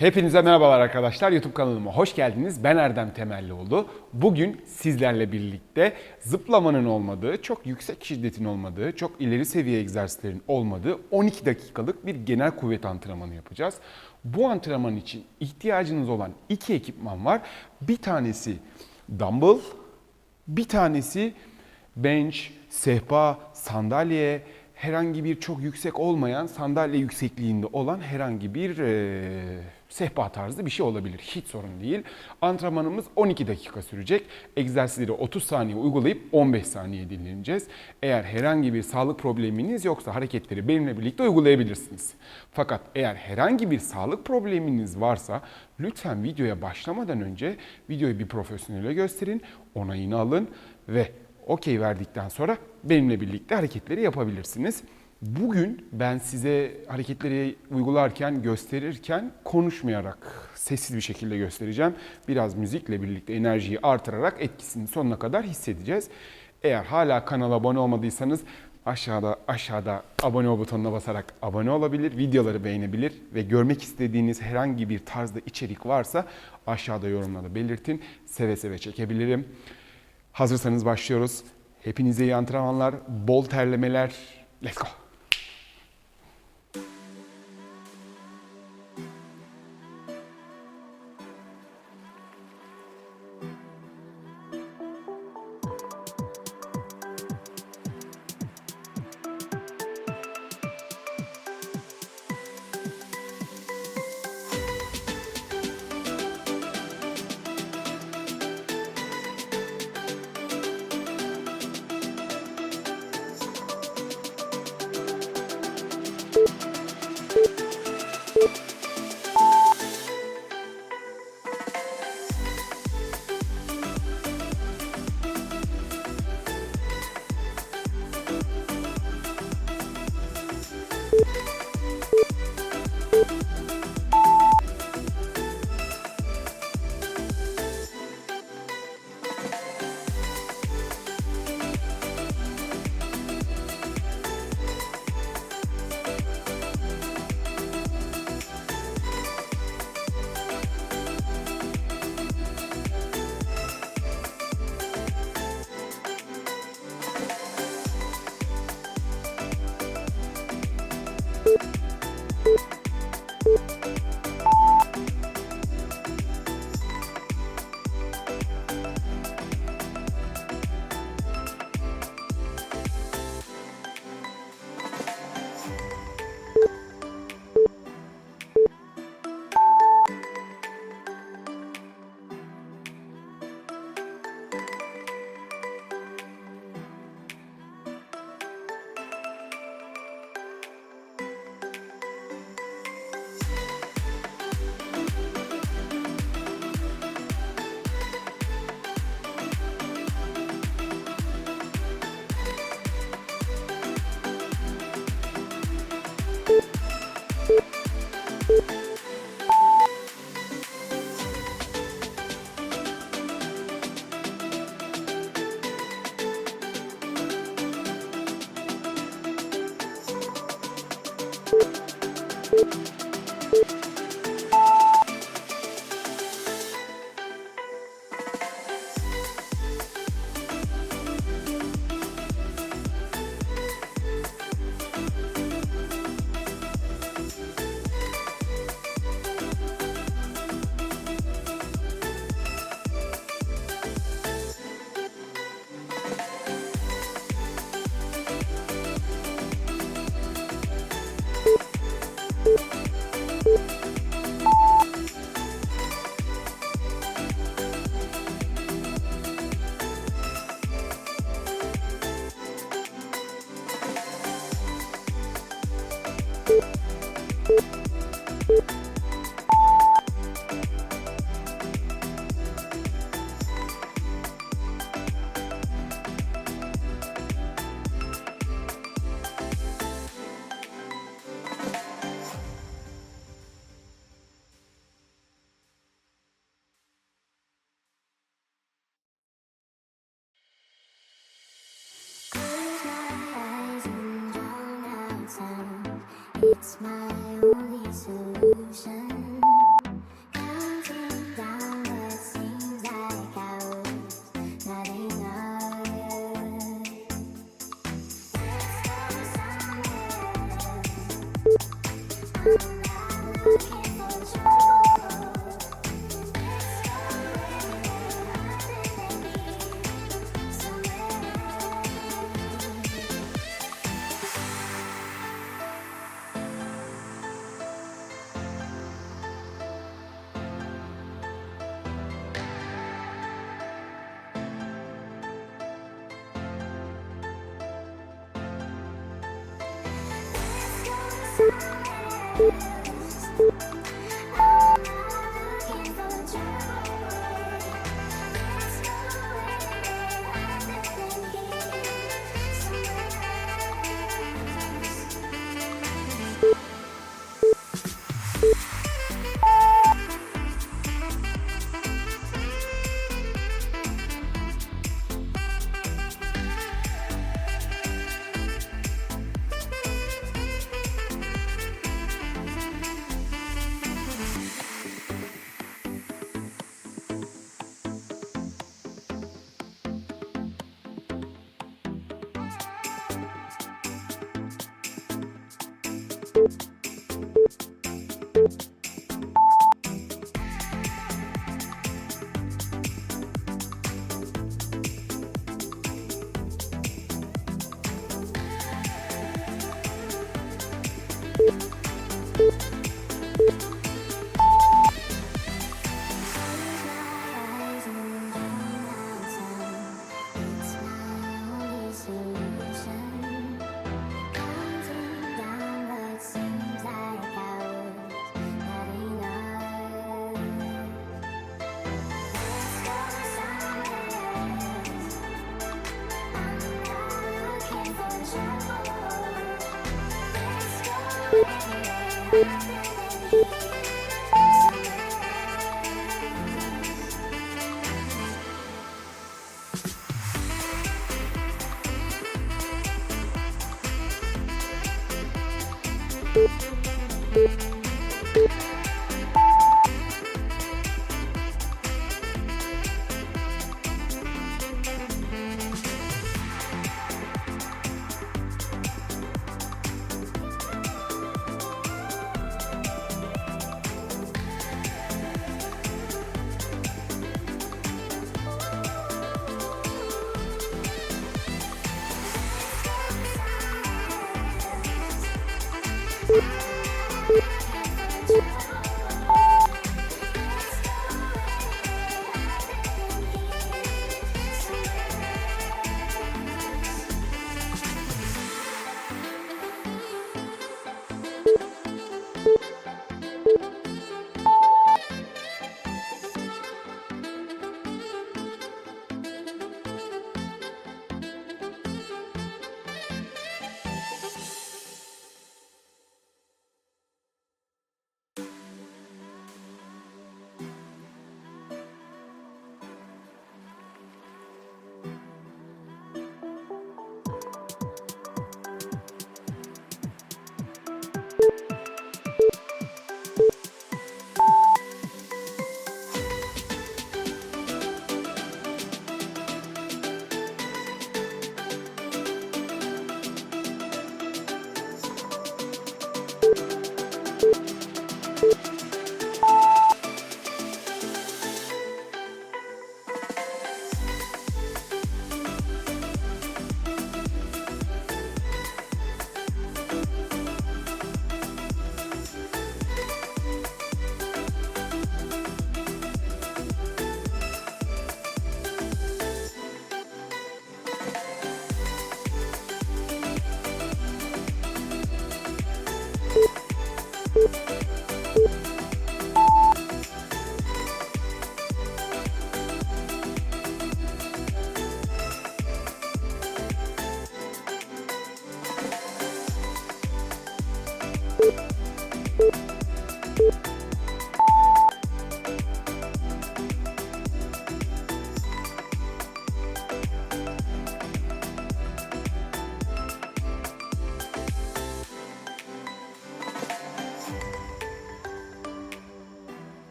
Hepinize merhabalar arkadaşlar. YouTube kanalıma hoş geldiniz. Ben Erdem Temellioğlu. Bugün sizlerle birlikte zıplamanın olmadığı, çok yüksek şiddetin olmadığı, çok ileri seviye egzersizlerin olmadığı 12 dakikalık bir genel kuvvet antrenmanı yapacağız. Bu antrenman için ihtiyacınız olan iki ekipman var. Bir tanesi dumbbell, bir tanesi bench, sehpa, sandalye, herhangi bir çok yüksek olmayan sandalye yüksekliğinde olan herhangi bir eee, sehpa tarzı bir şey olabilir. Hiç sorun değil. Antrenmanımız 12 dakika sürecek. Egzersizleri 30 saniye uygulayıp 15 saniye dinleneceğiz. Eğer herhangi bir sağlık probleminiz yoksa hareketleri benimle birlikte uygulayabilirsiniz. Fakat eğer herhangi bir sağlık probleminiz varsa lütfen videoya başlamadan önce videoyu bir profesyonele gösterin, onayını alın ve okey verdikten sonra benimle birlikte hareketleri yapabilirsiniz. Bugün ben size hareketleri uygularken, gösterirken konuşmayarak sessiz bir şekilde göstereceğim. Biraz müzikle birlikte enerjiyi artırarak etkisini sonuna kadar hissedeceğiz. Eğer hala kanala abone olmadıysanız aşağıda aşağıda abone ol butonuna basarak abone olabilir, videoları beğenebilir ve görmek istediğiniz herhangi bir tarzda içerik varsa aşağıda yorumlarda belirtin. Seve seve çekebilirim. Hazırsanız başlıyoruz. Hepinize iyi antrenmanlar, bol terlemeler. Let's go. you That's my only solution.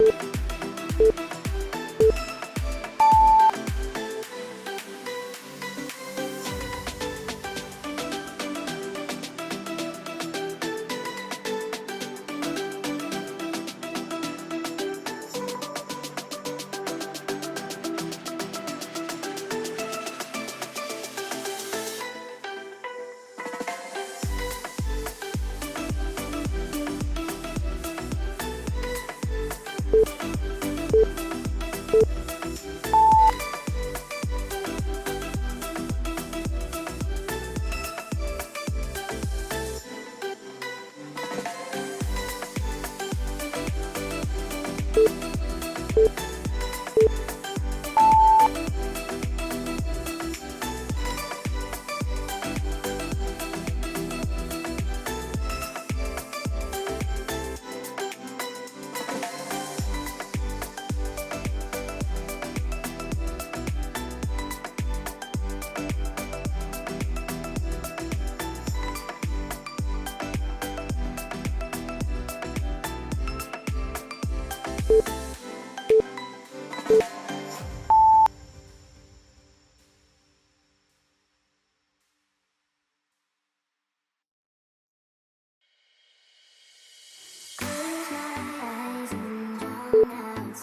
you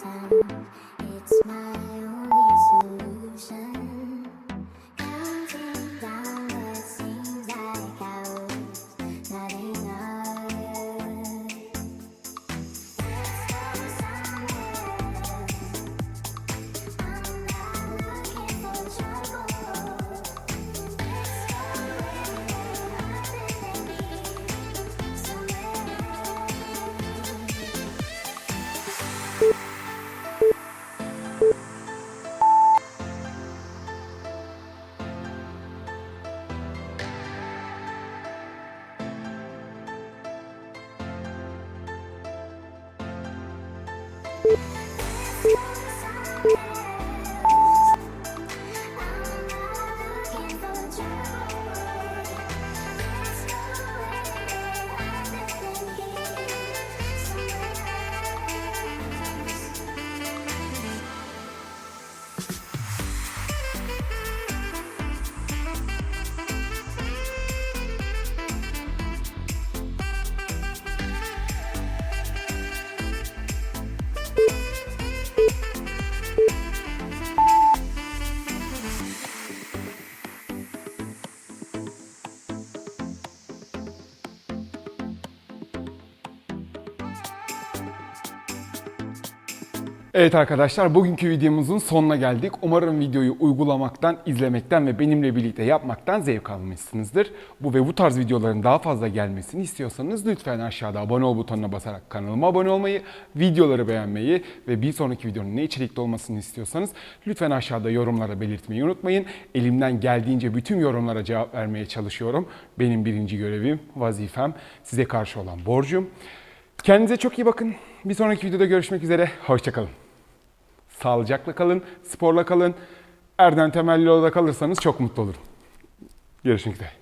It's my only solution. you Evet arkadaşlar bugünkü videomuzun sonuna geldik. Umarım videoyu uygulamaktan, izlemekten ve benimle birlikte yapmaktan zevk almışsınızdır. Bu ve bu tarz videoların daha fazla gelmesini istiyorsanız lütfen aşağıda abone ol butonuna basarak kanalıma abone olmayı, videoları beğenmeyi ve bir sonraki videonun ne içerikte olmasını istiyorsanız lütfen aşağıda yorumlara belirtmeyi unutmayın. Elimden geldiğince bütün yorumlara cevap vermeye çalışıyorum. Benim birinci görevim, vazifem, size karşı olan borcum. Kendinize çok iyi bakın. Bir sonraki videoda görüşmek üzere. Hoşçakalın. Sağlıcakla kalın, sporla kalın. Erdem Temelli'de kalırsanız çok mutlu olurum. Görüşmek üzere.